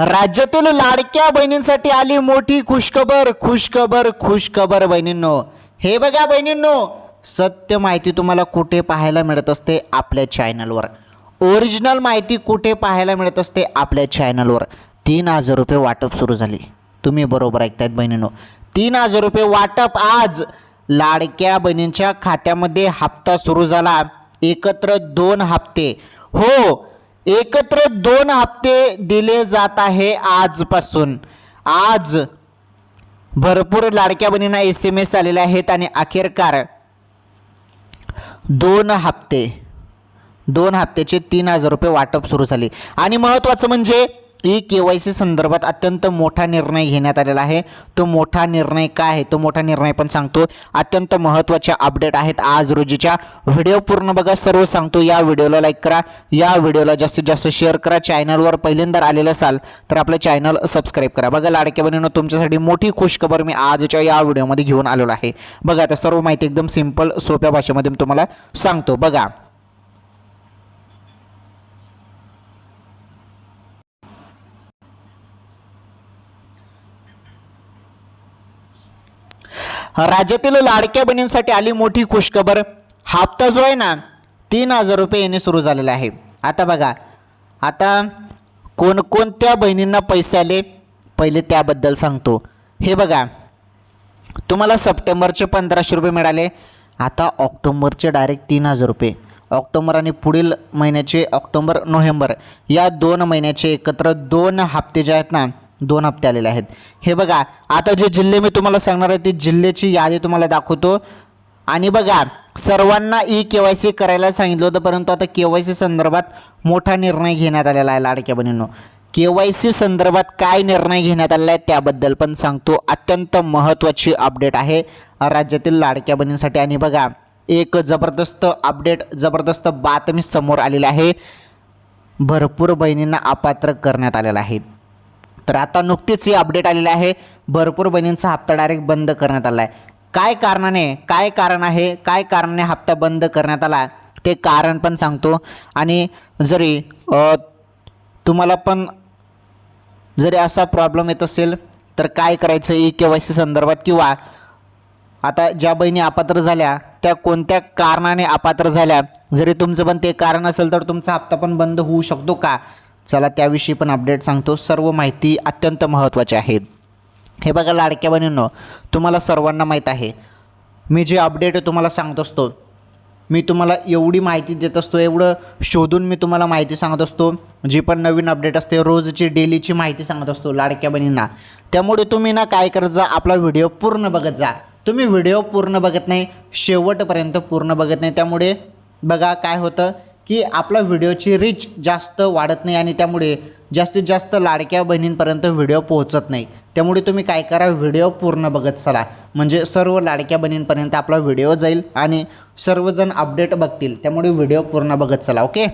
राज्यातील लाडक्या बहिणींसाठी आली मोठी खुशखबर खुशखबर खुशखबर बहिणींनो. हे बघा बहिणींनो सत्य माहिती तुम्हाला कुठे पाहायला मिळत असते? आपल्या चॅनलवर ओरिजिनल माहिती कुठे पाहायला मिळत असते? आपल्या चॅनलवर तीन हजार रुपये वाटप सुरू झाली. तुम्ही बरोबर ऐकतायत बहिणींनो. तीन हजार रुपये वाटप आज लाडक्या बहिणींच्या खात्यामध्ये हप्ता सुरू झाला. एकत्र दोन हप्ते. हो एकत्र दोन हप्ते दिले जात आहे आजपासून. आज भरपूर लाडक्या बहिणींना एस एम एस आलेले आहेत आणि अखेरकार दोन हप्ते दोन हप्त्याचे तीन हजार रुपये वाटप सुरू झाले. आणि महत्त्वाचं म्हणजे ई के वाय सी संदर्भात अत्यंत मोठा निर्णय घेण्यात आलेला आहे. तो मोठा निर्णय काय आहे? तो मोठा निर्णय पण सांगतो. अत्यंत महत्त्वाचे अपडेट आहेत आज रोजीच्या. व्हिडिओ पूर्ण बघा सर्व सांगतो. या व्हिडिओला लाईक करा. या व्हिडिओला जास्तीत जास्त शेअर करा. चॅनलवर पहिल्यांदा आलेलं असाल तर आपलं चॅनल सबस्क्राईब करा. बघा लाडक्या बहिणीनं तुमच्यासाठी मोठी खुशखबर मी आजच्या या व्हिडिओमध्ये घेऊन आलेलो आहे. बघा आता सर्व माहिती एकदम सिंपल सोप्या भाषेमध्ये मी तुम्हाला सांगतो. बघा. राज्यातील लाडक्या बहिणींसाठी आली मोठी खुशखबर. हप्ता जो आहे ना तीन हजार रुपये येणे सुरू झालेला आहे. आता बघा आता कोणकोणत्या बहिणींना पैसे आले पहिले त्याबद्दल सांगतो. हे बघा तुम्हाला सप्टेंबरचे पंधराशे रुपये मिळाले आता ऑक्टोंबरचे डायरेक्ट तीन हजार रुपये. ऑक्टोबर आणि पुढील महिन्याचे ऑक्टोबर नोव्हेंबर या दोन महिन्याचे एकत्र दोन हप्ते जे आहेत ना दोन हप्ते आलेले आहेत. हे बघा आता जे जिल्हे मी तुम्हाला सांगणार आहे ते जिल्ह्याची यादी तुम्हाला दाखवतो. आणि बघा सर्वांना ई के वाय सी करायला सांगितलं होतं परंतु आता के वाय सी संदर्भात मोठा निर्णय घेण्यात आलेला आहे लाडक्या बहिणींनो. के वाय सी संदर्भात काय निर्णय घेण्यात आलेला आहे त्याबद्दल पण सांगतो. अत्यंत महत्त्वाची अपडेट आहे राज्यातील लाडक्या बहिणींसाठी. आणि बघा एक जबरदस्त अपडेट जबरदस्त बातमी समोर आलेली आहे. भरपूर बहिणींना अपात्र करण्यात आलेलं आहे. तर आता नुकतीच ही अपडेट आलेली आहे. भरपूर बहिणींचा हप्ता डायरेक्ट बंद करण्यात आला आहे काय कारणाने? काय कारण आहे? काय कारणाने हप्ता बंद करण्यात आला? ते कारण पण सांगतो. आणि जरी तुम्हाला पण जरी असा प्रॉब्लेम येत असेल तर काय करायचं? ई के वाय सी संदर्भात किंवा आता ज्या बहिणी अपात्र झाल्या त्या कोणत्या कारणाने अपात्र झाल्या? जरी तुमचं पण ते कारण असेल तर तुमचा हप्ता पण बंद होऊ शकतो का? चला त्याविषयी पण अपडेट सांगतो. सर्व माहिती अत्यंत महत्त्वाची आहे. हे बघा लाडक्या बहिणींनो तुम्हाला सर्वांना माहीत आहे. मी जे अपडेट तुम्हाला सांगत असतो मी तुम्हाला एवढी माहिती देत असतो एवढं शोधून मी तुम्हाला माहिती सांगत असतो. जी पण नवीन अपडेट असते रोजची डेलीची माहिती सांगत असतो लाडक्या बहिणींना. त्यामुळे तुम्ही ना काय करत जा आपला व्हिडिओ पूर्ण बघत जा. तुम्ही व्हिडिओ पूर्ण बघत नाही शेवटपर्यंत पूर्ण बघत नाही. त्यामुळे बघा काय होतं की आपला व्हिडिओची रीच जास्त वाढत नाही आणि त्यामुळे जास्तीत जास्त लाडक्या बहिणींपर्यंत व्हिडिओ पोहोचत नाही. त्यामुळे तुम्ही काय करा व्हिडिओ पूर्ण बघत चला. म्हणजे सर्व लाडक्या बहिणींपर्यंत आपला व्हिडिओ जाईल आणि सर्वजण अपडेट बघतील. त्यामुळे व्हिडिओ पूर्ण बघत चला ओके?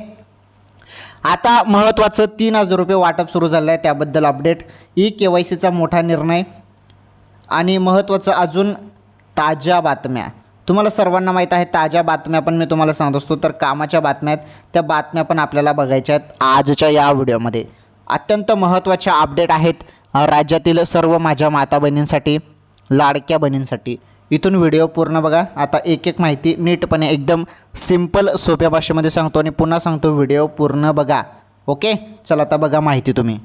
आता महत्त्वाचं तीन हजार रुपये वाटप सुरू झालं आहे त्याबद्दल अपडेट. ई के वाय सीचा मोठा निर्णय. आणि महत्त्वाचं अजून ताज्या बातम्या. तुम्हाला सर्वांना माहीत आहे ताज्या बातम्या पण मी तुम्हाला सांगत असतो. तर कामाच्या बातम्या आहेत त्या बातम्या पण आपल्याला बघायच्या आहेत आजच्या या व्हिडिओमध्ये. अत्यंत महत्त्वाच्या अपडेट आहेत राज्यातील सर्व माझ्या माता बहिणींसाठी लाडक्या बहिणींसाठी. इथून व्हिडिओ पूर्ण बघा. आता एक एक माहिती नीटपणे एकदम सिंपल सोप्या भाषेमध्ये सांगतो आणि पुन्हा सांगतो व्हिडिओ पूर्ण बघा. ओके? चला आता बघा माहिती तुम्ही.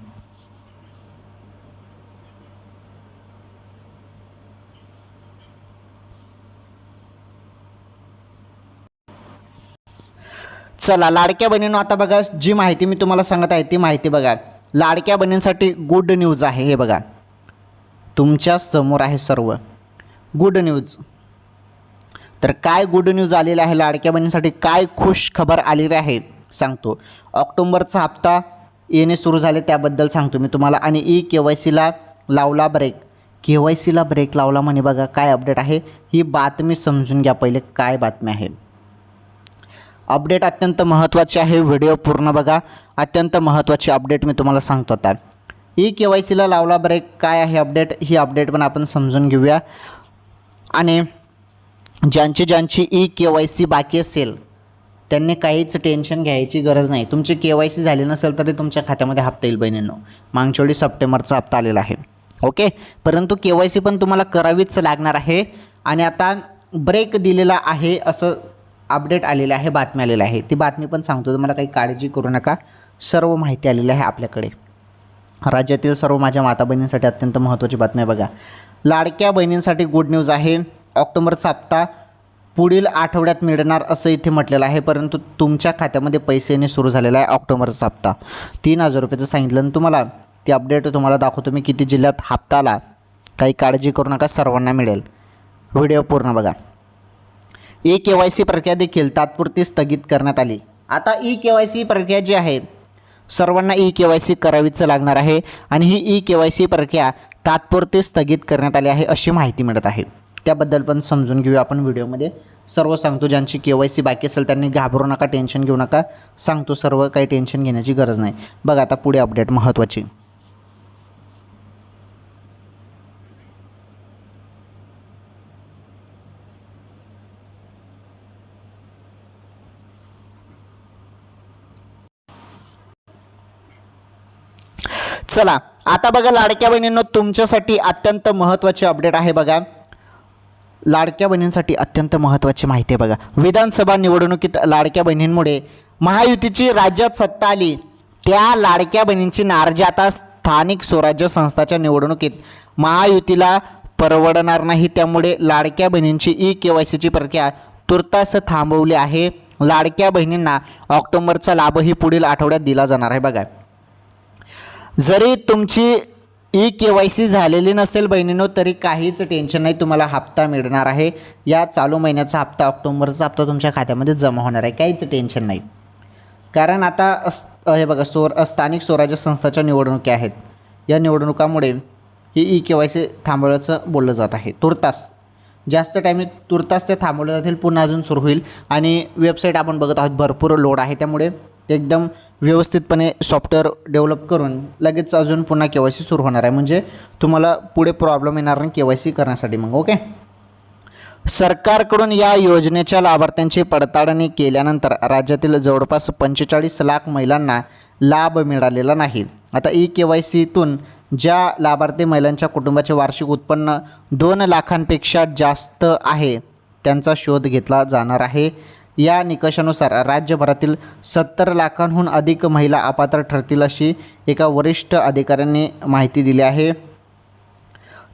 चला लाडक्या बहिणीनं आता बघा जी माहिती मी तुम्हाला सांगत आहे ती माहिती बघा. लाडक्या बहिणींसाठी गुड न्यूज आहे हे बघा. तुमच्यासमोर आहे सर्व. गुड न्यूज तर काय गुड न्यूज आलेलं आहे लाडक्या बहिणींसाठी? काय खुश खबर आलेली आहे? सांगतो. ऑक्टोंबरचा हप्ता येणे सुरू झाले त्याबद्दल सांगतो मी तुम्हाला. आणि ई के वाय सीला लावला ब्रेक के वाय सीला ब्रेक लावला म्हणे बघा काय अपडेट आहे? ही बातमी समजून घ्या पहिले काय बातमी आहे? अपडेट अत्यंत महत्त्वाचे आहे. व्हिडिओ पूर्ण बघा. अत्यंत महत्त्वाची अपडेट मी तुम्हाला सांगतो आता. ई के वाय सीला लावला ब्रेक काय आहे अपडेट? ही अपडेट पण आपण समजून घेऊया. आणि ज्यांची ज्यांची ई के वाय सी बाकी असेल त्यांनी काहीच टेन्शन घ्यायची गरज नाही. तुमची के वाय सी झाली नसेल तरी तुमच्या खात्यामध्ये हप्ता येईल बहिणींनो. मागच्या वेळी सप्टेंबरचा हप्ता आलेला आहे. ओके? परंतु के वाय सी पण तुम्हाला करावीच लागणार आहे. आणि आता ब्रेक दिलेला आहे असं अपडेट आलेलं आहे बातमी आलेली आहे. ती बातमी पण सांगतो तुम्हाला काही काळजी करू नका. सर्व माहिती आलेली आहे आपल्याकडे. राज्यातील सर्व माझ्या माता बहिणींसाठी अत्यंत महत्त्वाची बातमी आहे बघा. लाडक्या बहिणींसाठी गुड न्यूज आहे. ऑक्टोबरचा हप्ता पुढील आठवड्यात मिळणार असं इथे म्हटलेलं आहे परंतु तुमच्या खात्यामध्ये पैसे येणे सुरू झालेला आहे ऑक्टोबरचा हप्ता तीन हजार रुपयाचं सांगितलं आणि तुम्हाला ती अपडेट तुम्हाला दाखवतो मी किती जिल्ह्यात हप्ता आला काही काळजी करू नका सर्वांना मिळेल. व्हिडिओ पूर्ण बघा. ई के वाय सी प्रक्रिया देखील तात्पुरती स्थगित करण्यात आली. आता ई के वाय सी प्रक्रिया जी आहे सर्वांना ई के वाय सी करावीच लागणार आहे आणि ही ई के वाय सी प्रक्रिया तात्पुरती स्थगित करण्यात आली आहे अशी माहिती मिळत आहे. त्याबद्दल पण समजून घेऊया आपण व्हिडिओमध्ये. सर्व सांगतो ज्यांची के वाय सी बाकी असेल त्यांनी घाबरू नका टेन्शन घेऊ नका. सांगतो सर्व काही टेन्शन घेण्याची गरज नाही. बघा आता पुढे अपडेट महत्त्वाची. चला आता बघा लाडक्या बहिणींनो तुमच्यासाठी अत्यंत महत्त्वाचे अपडेट आहे बघा. लाडक्या बहिणींसाठी अत्यंत महत्त्वाची माहिती आहे बघा. विधानसभा निवडणुकीत लाडक्या बहिणींमुळे महायुतीची राज्यात सत्ता आली. त्या लाडक्या बहिणींची नाराजी आता स्थानिक स्वराज्य संस्थाच्या निवडणुकीत महायुतीला परवडणार नाही. त्यामुळे लाडक्या बहिणींची ई के वाय सीची प्रक्रिया तुर्तास थांबवली आहे. लाडक्या बहिणींना ऑक्टोबरचा लाभही पुढील आठवड्यात दिला जाणार आहे बघा. जरी तुमची ई के वाय सी झालेली नसेल बहिणीनो तरी काहीच टेन्शन नाही. तुम्हाला हप्ता मिळणार आहे. या चालू महिन्याचा हप्ता ऑक्टोबरचा हप्ता तुमच्या खात्यामध्ये जमा होणार आहे. काहीच टेन्शन नाही. कारण आता अस हे बघा सोर स्थानिक स्वराज्य संस्थाच्या निवडणुकी आहेत. या निवडणुकामुळे ही ई के वाय सी थांबवल्याचं बोललं जात आहे. तुर्तास. जास्त टाईम तुर्तास ते थांबवलं जातील पुन्हा अजून सुरू होईल. आणि वेबसाईट आपण बघत आहोत भरपूर लोड आहे त्यामुळे ते एकदम व्यवस्थितपणे सॉफ्टवेअर डेव्हलप करून लगेच अजून पुन्हा के वाय सी सुरू होणार आहे. म्हणजे तुम्हाला पुढे प्रॉब्लेम येणार नाही के वाय सी करण्यासाठी मग ओके सरकारकडून या योजनेच्या लाभार्थ्यांची पडताळणी केल्यानंतर राज्यातील जवळपास पंचेचाळीस लाख महिलांना लाभ मिळालेला नाही. आता ई के वाय सीतून ज्या लाभार्थी महिलांच्या कुटुंबाचे वार्षिक उत्पन्न दोन लाखांपेक्षा जास्त आहे त्यांचा शोध घेतला जाणार आहे. या निकषानुसार राज्यभरातील सत्तर लाखांहून अधिक महिला अपात्र ठरतील अशी एका वरिष्ठ अधिकाऱ्यांनी माहिती दिली आहे.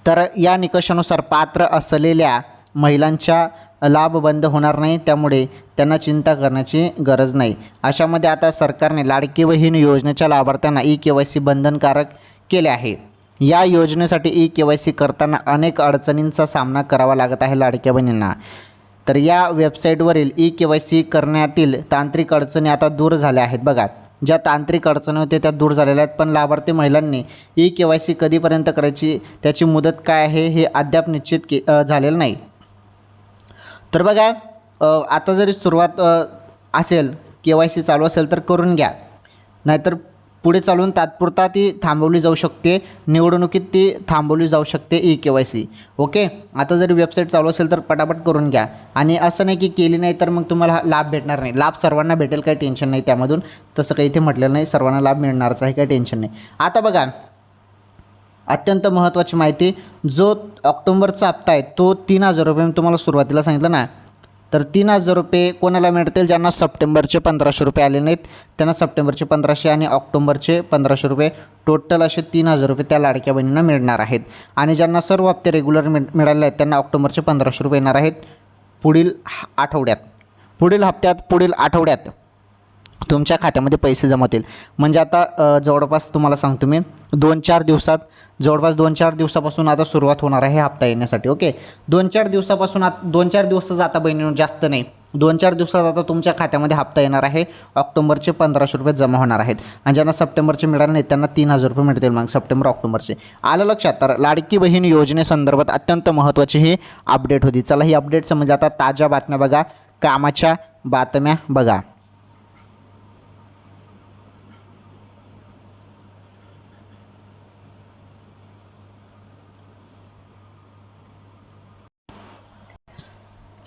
तर या निकषानुसार पात्र असलेल्या महिलांच्या लाभ बंद होणार नाही त्यामुळे त्यांना चिंता करण्याची गरज नाही. अशामध्ये आता सरकारने लाडकी बहीण योजनेच्या लाभार्थ्यांना ई के वाय सी बंधनकारक केले आहे. या योजनेसाठी ई के वाय सी करताना अनेक अडचणींचा सामना करावा लागत आहे लाडक्या बहिणींना. तर या वेबसाईटवरील ई के वाय सी करण्यातील तांत्रिक अडचणी आता दूर झाल्या आहेत. बघा ज्या तांत्रिक अडचणी होत्या त्या दूर झालेल्या आहेत पण लाभार्थी महिलांनी ई के वाय सी कधीपर्यंत करायची त्याची मुदत काय आहे हे अद्याप निश्चित के झालेलं नाही. तर बघा आता जरी सुरुवात असेल के वाय सी चालू असेल तर करून घ्या. नाहीतर पुढे चालून तात्पुरता ती थांबवली जाऊ शकते. निवडणुकीत ती थांबवली जाऊ शकते E K Y C. Okay? आता जर वेबसाईट चालू असेल तर पटापट करून घ्या. आणि असं नाही की केली नाही तर मग तुम्हाला लाभ भेटणार नाही. लाभ सर्वांना भेटेल काही टेन्शन नाही त्यामधून. तसं काही इथे म्हटलेलं नाही. सर्वांना लाभ मिळणारच आहे काही टेन्शन नाही. आता बघा अत्यंत महत्त्वाची माहिती. जो ऑक्टोंबरचा हप्ता आहे तो तीन हजार रुपये मी तुम्हाला सुरुवातीला सांगितलं ना तर तीन हजार रुपये कोणाला मिळतील? ज्यांना सप्टेंबरचे पंधराशे रुपये आले नाहीत त्यांना सप्टेंबरचे पंधराशे आणि ऑक्टोंबरचे पंधराशे रुपये. टोटल असे तीन हजार रुपये त्या लाडक्या बहिणींना मिळणार आहेत. आणि ज्यांना सर्व हप्ते रेग्युलर मिळ मिळाले आहेत त्यांना ऑक्टोबरचे पंधराशे रुपये येणार आहेत पुढील आठवड्यात. पुढील हप्त्यात पुढील आठवड्यात. तुमच्या खात्यामध्ये पैसे जमवतील म्हणजे आता जवळपास तुम्हाला सांगतो मी दोन चार दिवसात जवळपास दोन चार दिवसापासून आता सुरुवात होणार आहे हप्ता येण्यासाठी ओके? दोन चार दिवसापासून आत दोन चार दिवसच आता बहिणी जास्त नाही. दोन चार दिवसात आता तुमच्या खात्यामध्ये हप्ता येणार आहे. ऑक्टोबरचे पंधराशे रुपये जमा होणार आहेत. आणि ज्यांना सप्टेंबरचे मिळाले नाही त्यांना तीन हजार रुपये मिळतील मग सप्टेंबर ऑक्टोबरचे. आलं लक्षात? तर लाडकी बहीण योजनेसंदर्भात अत्यंत महत्त्वाची ही अपडेट होती. चला ही अपडेट म्हणजे आता ताज्या बातम्या बघा कामाच्या बातम्या बघा.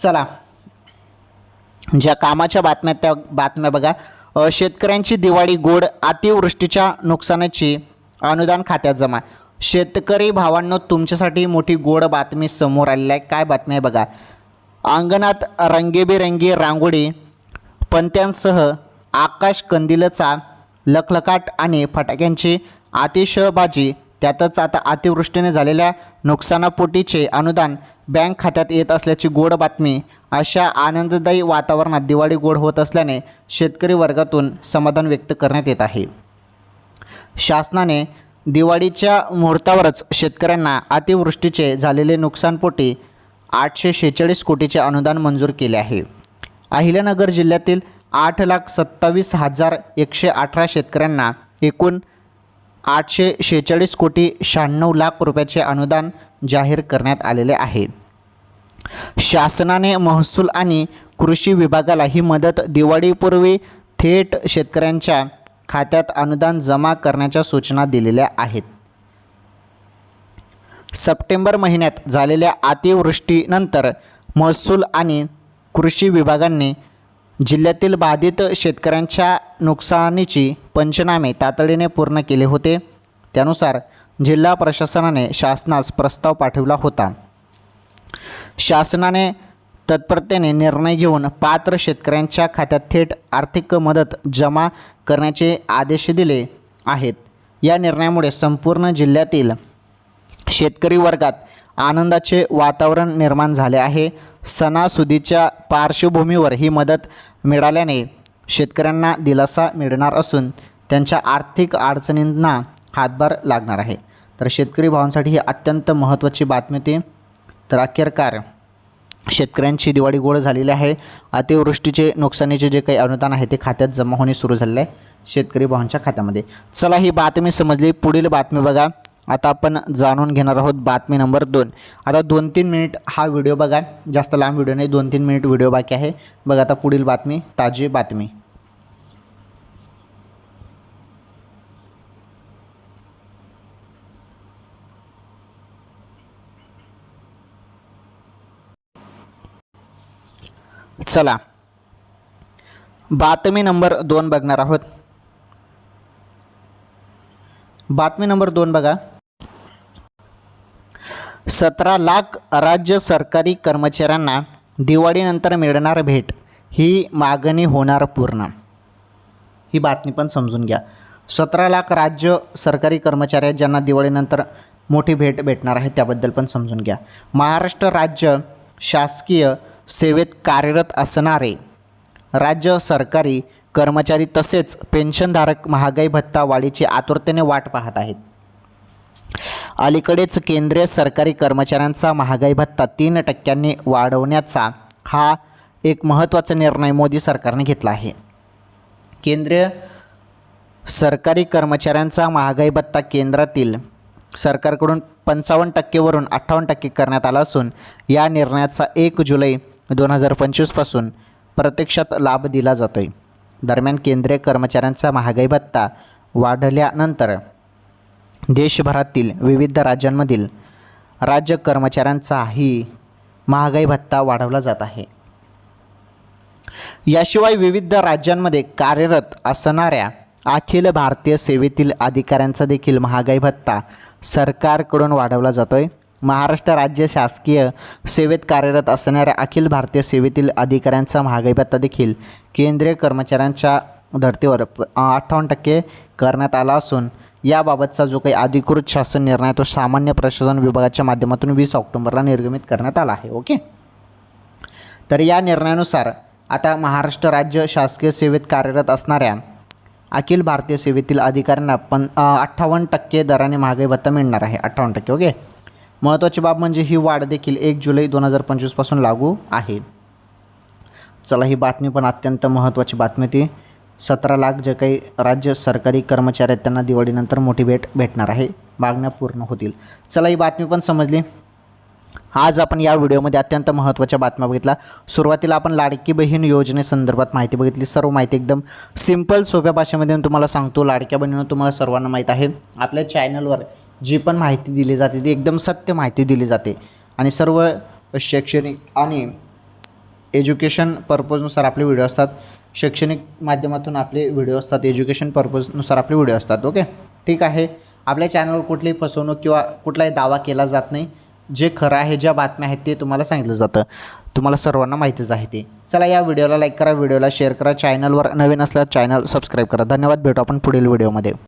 चला. ज्या कामाच्या बातम्या त्या बातम्या बघा. शेतकऱ्यांची दिवाळी गोड अतिवृष्टीच्या नुकसानाची अनुदान खात्यात जमा. शेतकरी भावांनो तुमच्यासाठी मोठी गोड बातमी समोर आलेली आहे. काय बातमी आहे बघा. अंगणात रंगीबेरंगी रांगोळी पंत्यांसह आकाश कंदिलचा लखलखाट आणि फटाक्यांची अतिशयबाजी त्यातच आता अतिवृष्टीने झालेल्या नुकसानापोटीचे अनुदान बँक खात्यात येत असल्याची गोड बातमी अशा आनंददायी वातावरणात दिवाळी गोड होत असल्याने शेतकरी वर्गातून समाधान व्यक्त करण्यात येत आहे. शासनाने दिवाळीच्या मुहूर्तावरच शेतकऱ्यांना अतिवृष्टीचे झालेले नुकसानपोटी आठशे शेहेचाळीस कोटीचे अनुदान मंजूर केले आहे. अहिल्यानगर जिल्ह्यातील आठ लाख सत्तावीस हजार एकशे अठरा शेतकऱ्यांना एकूण आठशे शेहेचाळीस कोटी शहाण्णव लाख रुपयाचे अनुदान जाहीर करण्यात आलेले आहे. शासनाने महसूल आणि कृषी विभागाला ही मदत दिवाळीपूर्वी थेट शेतकऱ्यांच्या खात्यात अनुदान जमा करण्याच्या सूचना दिलेल्या आहेत. सप्टेंबर महिन्यात झालेल्या अतिवृष्टीनंतर महसूल आणि कृषी विभागांनी जिल्ह्यातील बाधित शेतकऱ्यांच्या नुकसानीची पंचनामे तातडीने पूर्ण केले होते. त्यानुसार जिल्हा प्रशासनाने शासनास प्रस्ताव पाठविला होता. शासनाने तत्परतेने निर्णय घेऊन पात्र शेतकऱ्यांच्या खात्यात थेट आर्थिक मदत जमा करण्याचे आदेश दिले आहेत. या निर्णयामुळे संपूर्ण जिल्ह्यातील शेतकरी वर्गात आनंदाचे वातावरण निर्माण झाले आहे. सणासुदीच्या पार्श्वभूमीवर ही मदत मिळाल्याने शेतकऱ्यांना दिलासा मिळणार असून त्यांच्या आर्थिक अडचणींना हातभार लागणार आहे. तर शेतकरी भावांसाठी ही अत्यंत महत्त्वाची बातमी होती. तर अखेरकार शेतकऱ्यांची दिवाळी गोड झालेली आहे. अतिवृष्टीचे नुकसानीचे जे काही अनुदान आहे ते खात्यात जमा होणे सुरू झालेलं आहे. शेतकरी भावांच्या खात्यामध्ये. चला ही बातमी समजली. पुढील बातमी बघा. आता आपण जाणून घेणार आहोत बातमी नंबर दोन. आता दोन तीन मिनिट हा व्हिडिओ बघा. जास्त लांब व्हिडिओ नाही दोन तीन मिनिट व्हिडिओ बाकी आहे. बघा आता पुढील बातमी ताजी बातमी. चला. बातमी नंबर दोन बघणार आहोत. बातमी नंबर दोन बघा. सतरा लाख राज्य सरकारी कर्मचाऱ्यांना दिवाळीनंतर मिळणार भेट. ही मागणी होणार पूर्ण. ही बातमी पण समजून घ्या. सतरा लाख राज्य सरकारी कर्मचारी आहेत ज्यांना दिवाळीनंतर मोठी भेट भेटणार आहे त्याबद्दल पण समजून घ्या. महाराष्ट्र राज्य शासकीय सेवेत कार्यरत असणारे राज्य सरकारी कर्मचारी तसेच पेन्शनधारक महागाई भत्ता वाढीची आतुरतेने वाट पाहत आहेत. अलीकडेच केंद्रीय सरकारी कर्मचाऱ्यांचा महागाई भत्ता तीन टक्क्यांनी वाढवण्याचा हा एक महत्त्वाचा निर्णय मोदी सरकारने घेतला आहे. केंद्रीय सरकारी कर्मचाऱ्यांचा महागाई भत्ता केंद्रातील सरकारकडून पंचावन्न टक्केवरून अठ्ठावन्न टक्के करण्यात आला असून या निर्णयाचा एक जुलै दोन हजार पंचवीसपासून प्रत्यक्षात लाभ दिला जातो आहे दरम्यान केंद्रीय कर्मचाऱ्यांचा महागाई भत्ता वाढल्यानंतर देशभरातील विविध राज्यांमधील राज्य कर्मचाऱ्यांचाही महागाई भत्ता वाढवला जात आहे. याशिवाय विविध राज्यांमध्ये कार्यरत असणाऱ्या अखिल भारतीय सेवेतील अधिकाऱ्यांचा देखील महागाई भत्ता सरकारकडून वाढवला जातो आहे महाराष्ट्र राज्य शासकीय सेवेत कार्यरत असणाऱ्या अखिल भारतीय सेवेतील अधिकाऱ्यांचा महागाई भत्ता देखील केंद्रीय कर्मचाऱ्यांच्या धर्तीवर अठ्ठावन्न टक्के करण्यात आला असून याबाबतचा जो काही अधिकृत शासन निर्णय आहे तो सामान्य प्रशासन विभागाच्या माध्यमातून वीस ऑक्टोबरला निर्गमित करण्यात आला आहे ओके? तर या निर्णयानुसार आता महाराष्ट्र राज्य शासकीय सेवेत कार्यरत असणाऱ्या अखिल भारतीय सेवेतील अधिकाऱ्यांना पण अठ्ठावन्न टक्के दराने महागाई भत्ता मिळणार आहे अठ्ठावन्न टक्के ओके? महत्त्वाची बाब म्हणजे ही वाढ देखील एक जुलै दोन हजार पंचवीसपासून लागू आहे. चला ही बातमी पण अत्यंत महत्त्वाची बातमी होती. सतरा लाख जे काही राज्य सरकारी कर्मचारी आहेत त्यांना दिवाळीनंतर मोठी भेट भेटणार आहे. मागण्या पूर्ण होतील. चला ही बातमी पण समजली. आज आपण या व्हिडिओमध्ये अत्यंत महत्त्वाच्या बातम्या बघितल्या. सुरुवातीला आपण लाडकी बहीण योजनेसंदर्भात माहिती बघितली. सर्व माहिती एकदम सिंपल सोप्या भाषेमध्ये तुम्हाला सांगतो. लाडक्या बहिणीनं तुम्हाला सर्वांना माहीत आहे. आपल्या चॅनलवर जी पण माहिती दिली जाते ती एकदम सत्य माहिती दिली जाते. आणि सर्व शैक्षणिक आणि एज्युकेशन पर्पजनुसार आपले व्हिडिओ असतात. शैक्षणिक माध्यमातून आपले व्हिडिओ असतात एज्युकेशन पर्पजनुसार आपले व्हिडिओ असतात ओके? ठीक आहे. आपल्या चॅनलवर कुठलीही फसवणूक किंवा कुठलाही दावा केला जात नाही. जे खरं आहे ज्या बातम्या आहेत ते तुम्हाला सांगितलं जातं. तुम्हाला सर्वांना माहितीच आहे ते. चला या व्हिडिओला लाईक करा व्हिडिओला शेअर करा. चॅनलवर नवीन असल्यास चॅनल सबस्क्राईब करा. धन्यवाद. भेटू आपण पुढील व्हिडिओमध्ये.